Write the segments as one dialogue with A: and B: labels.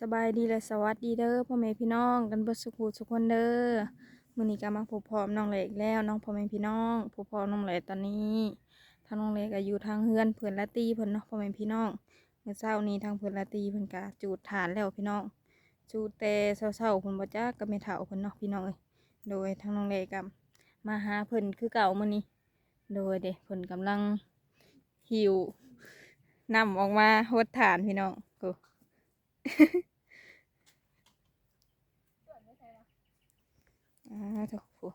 A: สบายดีและสวัสดีเด้อพ่อแม่พี่น้องกันเบิดสุขุทุกคนเด้อมื้อนี้ก็มาพบพร้อมน้องเล็กแล้วน้องพ่อแม่พี่น้องพบพร้อมน้องเล็กตอนนี้ทางน้องเล็กก็อยู่ทางเฮือนเพื่อนละตีเพิ่นเนาะพ่อแม่พี่น้องเมื่อเช้านี้ทางเพื่อนละตีเพิ่นก็จูดฐานแล้วพี่น้อง จูดแต่เช้าๆเพิ่นบ่จักก็แม่เฒ่าเพิ่นเนาะพี่น้องเอ้ยโดยทางน้องเล็กก็มาหาเพิ่นคือเก่ามื้อนี้โดยเด็กเพิ่นกำลังหิวนำออกมาหดฐานพี่น้องโอ้อ่าถูกผู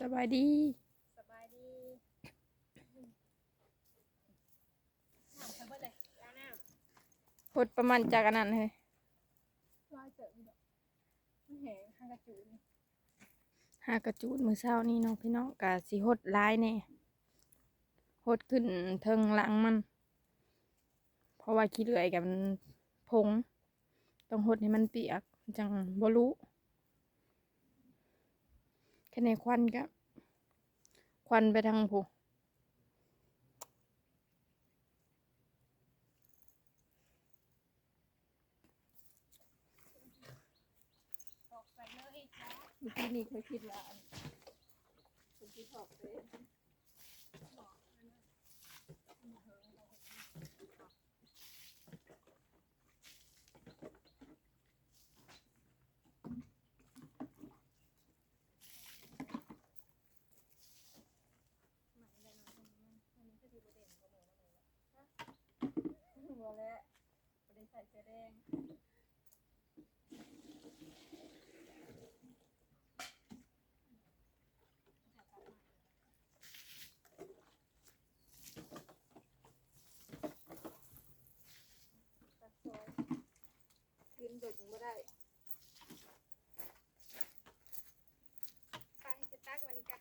A: สบายดี
B: สบายดีน้ำไปเบิดเลยแล้วน้
A: หดประมาณจากอันนั้นเลยำ
B: ลอยเจอมีดอกมันแหงข้างกระจูนี่
A: หากระจูดมือเช้านี่เน้องพี่น้องกะสิหดร้ายแน่หดขึ้นเทิงหลังมัน เพราะว่าขี้เลื่อยกับมันพง ต้องหดให้มันเปียกจังบ่รู้ แค่ในควันก็ควันไปทางผู้
B: ตอกใส่เลยจ้า
A: เมื่อกี้นี่เคยคิดว่าคุณคิดถอกเลย
B: หัวแล้วบริใส่เสื้อแดง
A: ตัดซอยกินดึกไม่ได้
B: ไปจะตักวันนี้กัน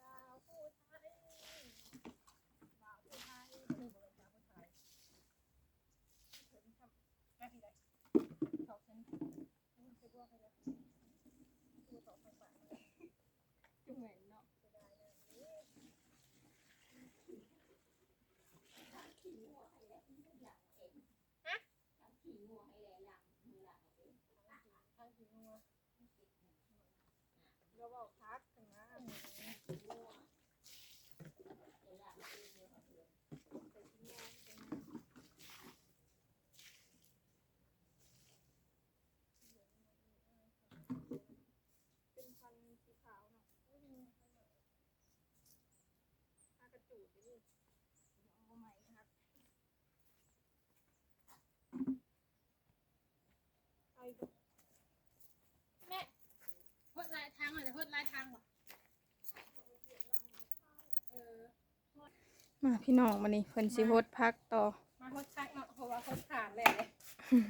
B: ดาวผู้ไทยดาวผู้ไทยนี่บอกเลยดาวผู้ไทยถึงทำแม่พี่ได้ตอกเส้นนี่จะบวกไปเลยกูตอกไปฝั่งเลย
A: จุ่มเหม็นเนาะ
B: จะได้เลยนี่ ทางที่งัว เราบอกพักกันนะเป็นพันธุ์สีขาวเนาะไม่มีอากระจูดนี่เอาใหม่ครับไปดู แม่พดลายทางหน่อยแต่พด ลายทางว่ะเออ
A: มาพี่น้องมานี่เพิ่นสิหดพักต่อ
B: มาพดชักเนาะเพราะว่าพดขาดแหละ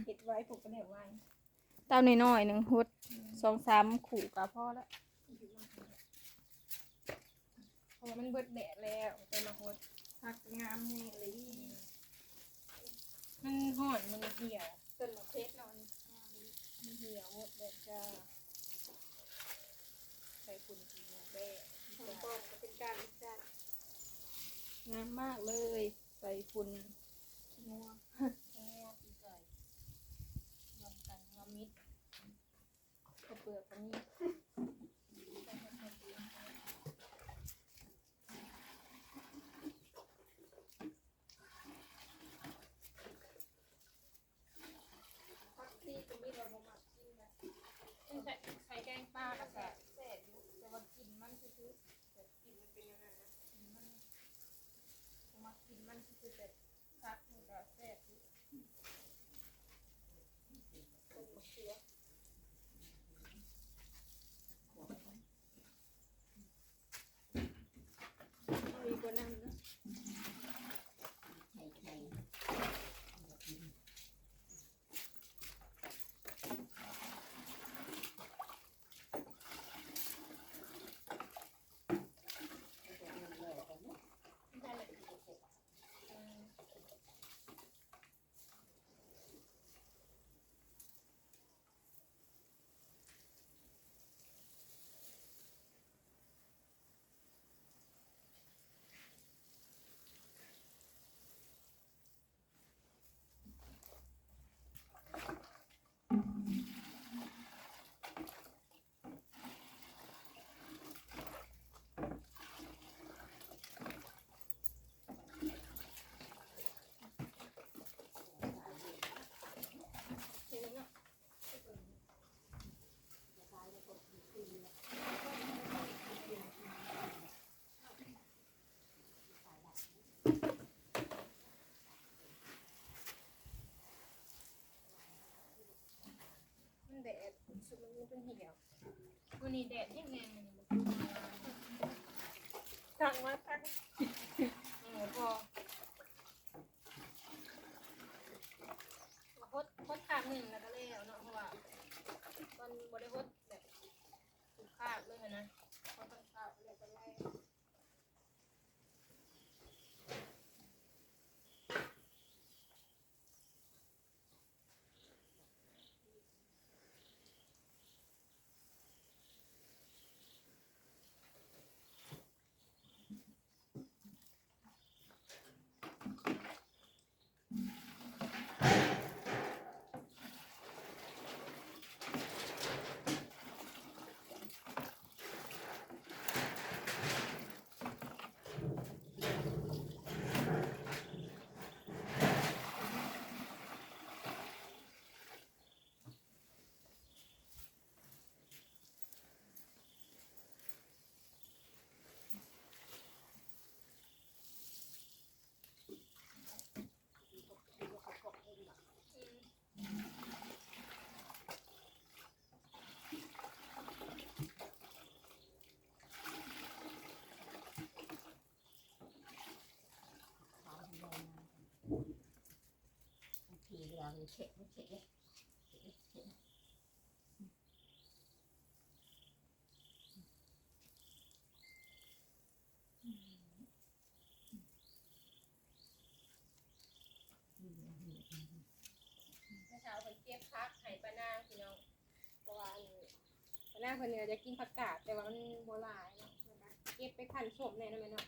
B: เห็ดไว้ปลูกกระเดี่ยวไว้
A: เต้าน้อยๆหนึ่งหดสองสามขู่กับพ่อแล้ว
B: เพราะว่ามันเบิดแดดแล้วแต่มาพด
A: พักงามนี่เลย
B: มันห่อนมันเหี่ยว
A: ต้นมะเพชรนอน
B: มันเหี่ยวหมดแดดจ้า ใส่ฝุ่นสีแดง
A: ของปอมก็เป็นการจัดงามมากเลย ใส่ฝุ่นงัว
B: แง่สีไก่รวมกันงอมิด
A: ข้าวเปลือกก็มีพักที่ก็มีเราบ่มักกินนะ
B: ใส่ใส่แกงปลาแล้วก็
A: แซ่บอยู่แต่ว่ากินมันคือ
B: แต่กินมันเป็นยังไงนะ
A: ๆกินมันบ่มั กกินมันคือแต่พักมันก็แซ่บอยู่
B: อ สุดมัน เป็นเหี่ยววันนี้แดดแห้งๆมันสั่งมาตั้งเออพอพดพดคาบหนึ่งแล้วก็แล้วเนาะเพราะว่าตอนบริพดแบบถูกคาบเลยนะ เดี
C: ยวเช็คไม่เช็คเลยเช็ค
B: เมื่อเช้าเพิ่นเก็บพักให้ป้านางพี่น้องเพราะว่าอันป้านางเพิ่นเนี่ยจะกินผักกาดแต่ว่ามันโบ่หลายเนาะเก็บไปคั่นส้มแน่นอนแม่เนาะ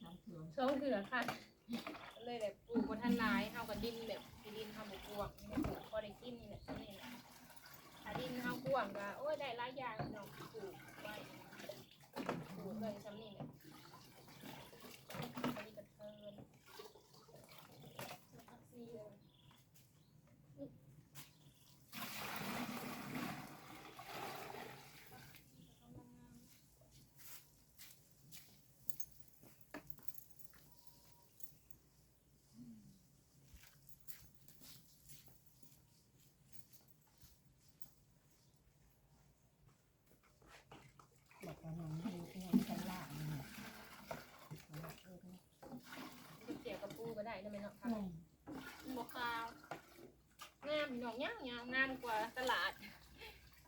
C: ทำถึง
B: ช่วงคือคั่ นเลยแบบปลูกบนท่านหลายเฮากับดินแบบสิดินเฮาบุกวางนี่แหละปลูกพอได้กินนี่แหละนี่แหละถ้าดินเฮากวางก็โอ้ยได้หลายอย่างเนาะปลูกไว้ปลูกเลยซำนี่แหละอันนี้ก็เทินผักชีเลย
C: บอกว่าน้องดูน้องชั้นล่างนี่มันบอก เออ
B: ก๋วยเตี๋ยวกับปูก็ได้นะแม่เนาะ
C: แม่
B: บกขาวงามดอกย่างยาวงามกว่าตลาด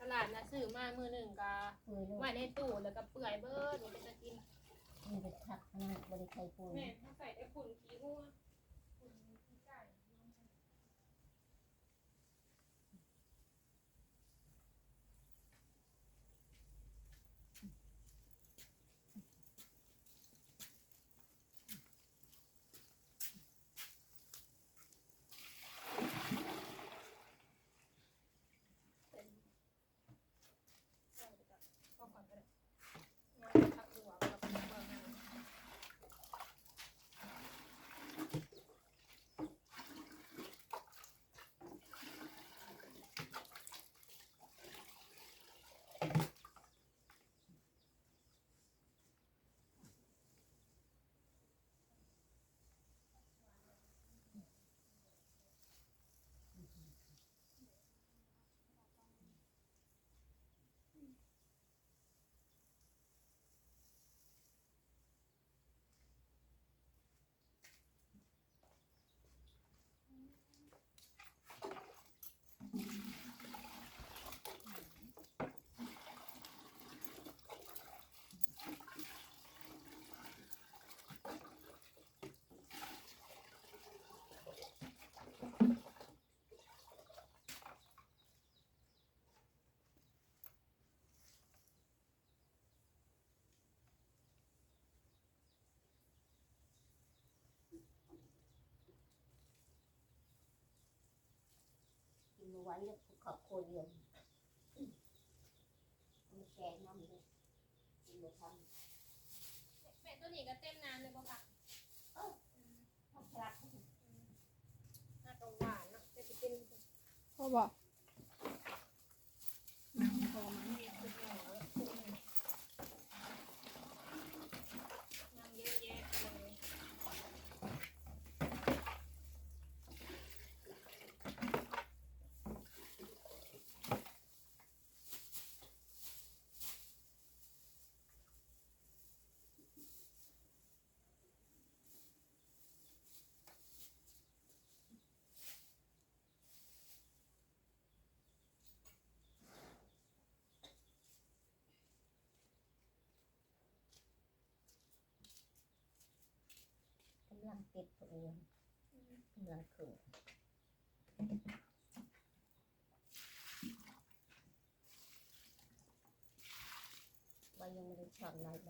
B: ตลาดนะซื้อมามือหนึ่งก็
C: เปื่อยลูก
B: ไว้ในตู้แล้วก็เปื่อยเบิดมันก็จะกิน
C: นี่เป็นทักนะบริไทยปูน
B: แม่ถ้าใส่ได้ฝุ่นขี้หัวฝุ่นขี้ไก่ ก็ก่อนก็ได้งานพักหัวแล้วก็พักหัวงาน
C: กินไว้แล้วข อบโคเดียวมันแกงน้ำเลยกินไปท
B: แม่ตัวนี้ก็เต็มน้ำเลยป่ะคะำ
C: ทำพลัก
B: น่าตรงหวานเนาะจะเป็น
A: พ่อบอก
B: พอมันมีสุดหน่อยน้ำเยอะแยะไปเลย
C: เลังติดตัวเองกำลังขึ้นใบยังไม่ได้ช็อตอะไรใบ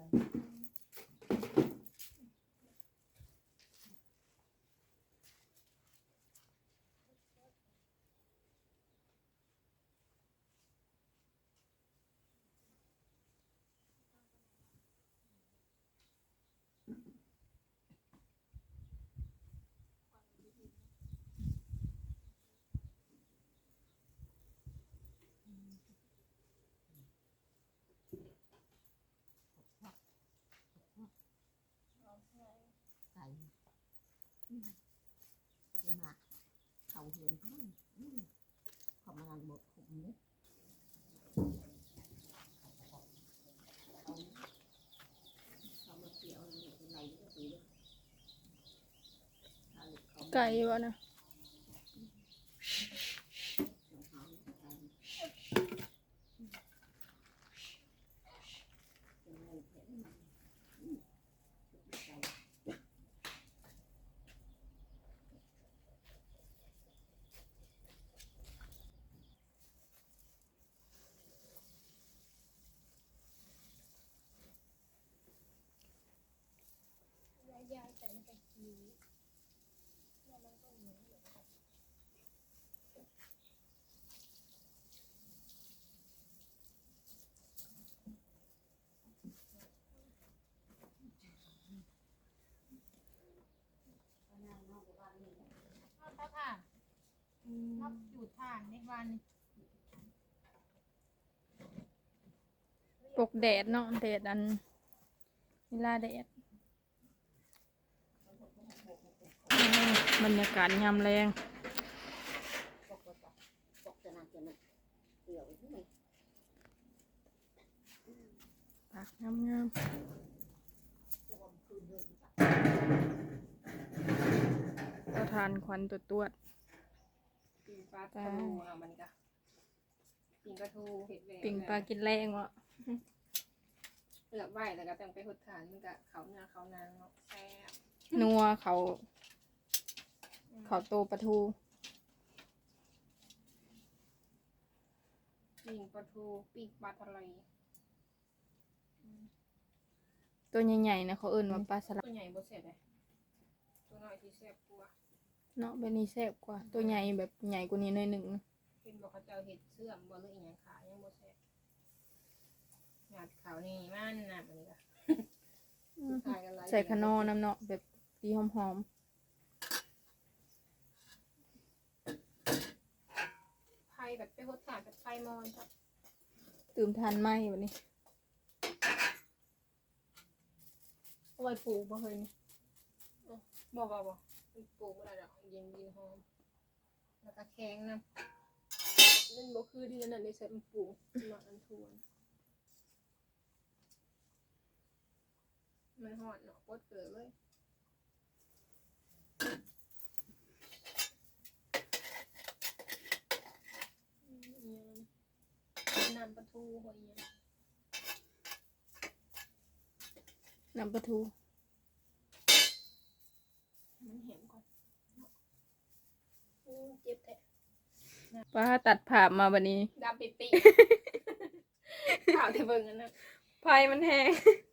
C: ไก่อืม ยังมาเขาเห็นอืมอืมเขามานบดผมเนี่ยเขาเขามาเกี่ยวอะไรก็ตีเลยถ้าลูกเขา
A: ไก่วะนะ
C: เขาไก่เป็นเงินเห็นมันอืมไก่
B: ยายยายแต่มันเป็นคิวแล้วมันก็เหนียวเหมือนกันนอกจากอ่าน นอกอยู่ทานในวัน
A: ปกแดดเนาะแดดอันเวลาแดดบรรยากาศยามแรง
C: ปั
A: กงามงาม
C: จะว่าคืนเดินจ้ะ
A: ๆก็ทานควันตัวตัวด
B: ปิงปลาทูอะมันก็ปิงปลาทูเห็ดแหวง
A: ปิ่งปลากินแรงวะ
B: เลือกไว้แล้วก็ต้องไปหดทานมันก็เขาเนื้อเขานางเนาะแซ่บ
A: นัวเขา เขาโตปลาทู
B: ปิงปลาทูปิงปลาทะเล
A: ตัวใหญ่ๆนะเขาเอิ่นว่าปลาสลัด
B: ตัวใหญ่บ่เสร็จเลยตัวน้อยที่แซ่บกว่า
A: เนาะแบบนี้แซ่บกว่า ตัวใหญ่แบบใหญ่กว่านี้หน่อยหนึ่งนะ
B: เห็นบอกเขาเจ้าเห็ดเสื่อมบ่หรืออีหยังขายยังบ่แซ่บหยาดขาวนี่มันน่ะมันก็ขายกันหลาย
A: ใส่ขนอน้ำเนาะแบบดีหอม
B: ไผ่แบบไปหดทานแบบไผ่มอนครับ
A: ๆตื่มทานไหมวันนี้
B: เอาไว้ปลูกบ่เคยนี่เอ้าบ่บ่บ่มัน ปลูกบ่ได้ดอกเย็นดีหอม แล้วก็แข็งนำนั่นบ่คือที่นั่นได้ใส่มันปลูกหมักอันทวน มันหอดเนาะปวดเกิดเลยอืมอีหยังน้ำปลาทูหัวเอียง
A: น้ำปลาทู
B: เจ็บแท้
A: ป้าตัดผ่าพมาวันนี้
B: ดำปิปิข่าวเทเบิงอันนั้น
A: ไฟมันแห้ง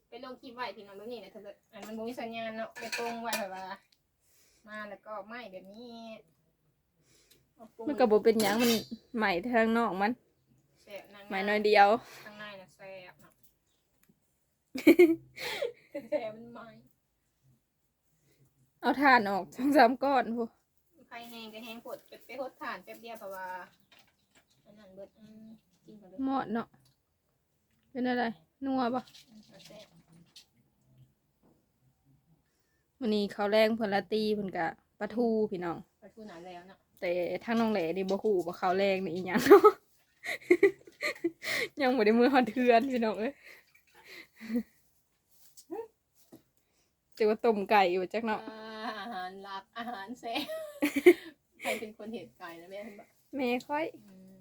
B: ไปลงคลิปไว้พี่น้องตรงนี้นะเธออันมันบ่มีสัญญาณเนาะไปตรงไว้แบบว่า มาแล้วก็ไหม้แบบนี้เอาปรุง
A: มันกระบอกเป็นหยังมันใหม่ทางนอกมัน
B: แซ่บนาง
A: ใหม่น้อยเดียว
B: ข้างในน่ะแซ่บเนาะแซ่บมันไหม้
A: เอาถ่านออกสองสามก้อนพวก
B: ไฟ แห้งก็แห้งปวดไปไปหดถ่านแป๊บเดียวเพราะว่าอันนั้นเบิดอืมกินก่อนเด้อ
A: หมอดเนาะเป็นอะไรนัวปะ
B: เอาแซ่บ
A: วันนี้เขาวแรงเพิ่นละตีเพิ่นกะปลาทูพี่น้อง
B: ปลาทูหนาแล้วเนาะ
A: แต่ทางน้องแหล่นี่บ่ฮู้ว่าเขาวแรงนี่อีหยังเนาะยังบ่ได้มือฮอดเทือนพี่น้องเอ้ยแต่ว่าต้มไก่อยู่จักเนาะ
B: อ่าอา หารหลักอาหารแซ่บใครเป็นคนเห็ดไก่นะแม่เห็นปะ
A: แม่ค่อย
B: อืม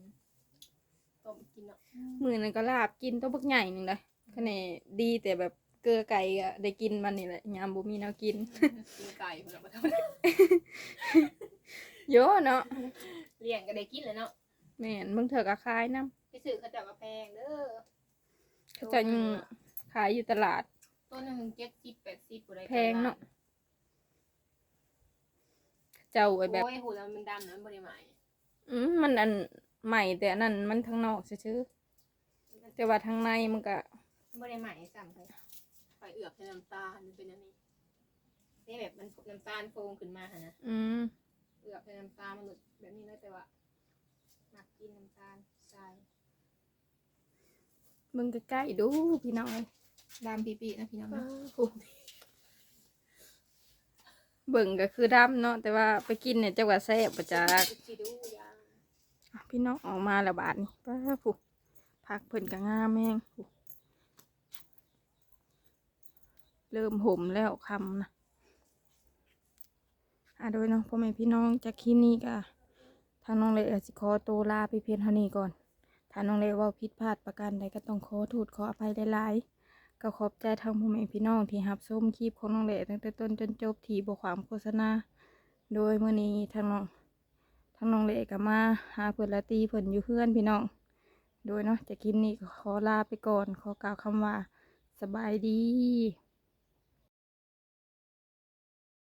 B: ต้มกินเนาะ
A: มื้อนั้นก็ลาบกินตัวบักใหญ่หนึงเลยคะแนนดีแต่แบบเกลือไก่ก็ได้กินมันนี่แหละยามบ่มีแนวกิน
B: กินไก่พุ่นละบ่เท่า
A: โยเนาะ
B: เลี้ยงก็ได้กินแล้วเนาะ
A: แม่นมึงเถอะก็ขายนํ
B: ไปซื้อเขาเจ้าก็แพงเด้อ
A: เขาจะยังขายอยู่ตลาด
B: ต้นหนึง70 80บ่ได้
A: แพงเนาะ เจ้าไอ้แบบ
B: โอ้ยหูแล้วมันดำนะมันบ่ได้ใหม่
A: อืมมันอันใหม่แต่อันนั้นมันทางนอกซื่อๆแต่ว่าทางในมันก็
B: บ่ได้ใหม่ซ้ำเลยไปเอือบใส่น้ำตาลมันเป็นอันนี้นี่แบบมันน้ำตาลโฟงขึ้นมาหั่นนะ
A: อืม
B: เอือบใส่น้ำตาลมันหลุดแบบนี้เลยแต่ว่ามักกินน้ำตาลทราย
A: มึงใกล้ๆดูพี่น้องเอ้ย
B: ดำปีๆนะพี่น้องเนาะ
A: เบิ่งก็คือดำเนาะแต่ว่าไปกินเนี่ยเจ้าว่าแซ่บประจัก
B: สิดูยาง
A: อะพี่น้องออกมาแล้วบาดนี่ป้าผู้ผักเพิ่นก็งามแม่งเริ่มห่มแล้วคำนะอะโดยเน้องพ่อแม่พี่น้องจากคลิปนี้ก็ทางน้องเลยอาจสิขอตัวลาไปเพียงเท่านี้ก่อนถ้าน้องเลยว่าผิดพลาดประการใดก็ต้องขอโทษขออภัยหลายๆ ก็ขอบใจทางพ่อแม่พี่น้องที่รับชมคลิปของน้องเล่ตั้งแต่ต้นจนจบที่บความโฆษณา โดยมื่อนี้ทางน้องทางน้องเละก็มาหาเพื่อนละตีเพื่อนอยู่เพื่อนพี่น้อง โดยเนาะจากคลิปนี้ก็ขอลาไปก่อน ขอกล่าวคำว่าสบายดี